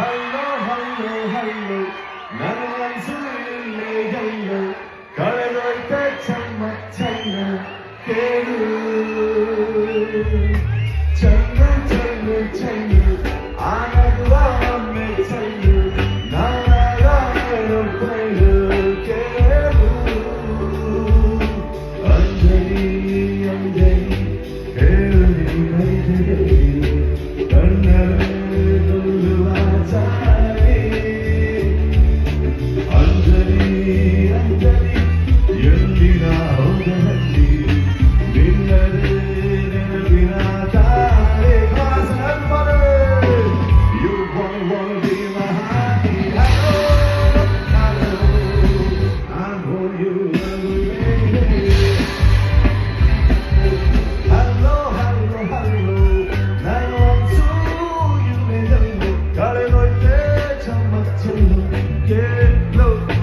hello, hello, hello. 나는 술래 hello. 걸어올 때 정말 장난 깨루. 장난 장난 장난. Deus.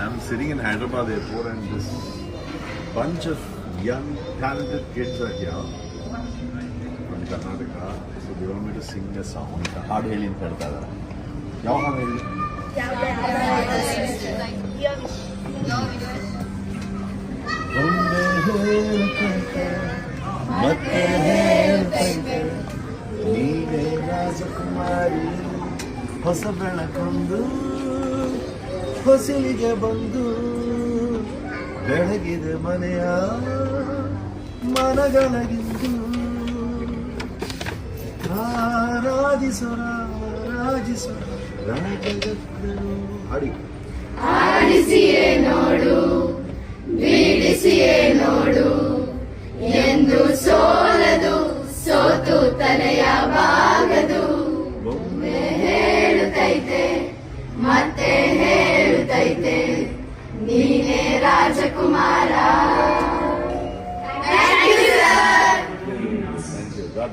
I'm sitting in Hyderabad airport and this bunch of young talented kids are here from Karnataka. So they want me to sing a song. ಹಾಡು ಹೇಳಿ ಅಂತ ಹೇಳ್ತಾ ಇದ್ದಾರೆ ಯಾವ ಹಾಡು ಹೇಳಿ ಒಮ್ಮೆ ಹೇಳ್ತೈತೆ, ಮತ್ತೆ ಹೊಸ ಬೆಳಕೊಂದು ಹೊಸಲಿಗೆ ಬಂದು ಬೆಳಗಿದೆ ಮನೆಯ ಮನಗಳಗಿಂದು ರಾಜಿಸೋರ ರಾಜ ಹಾಡಿ. ಆಡಿಸಿಯೇ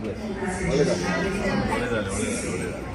Yes. Ole, dale. Ole, dale, ole, dale, ole, dale.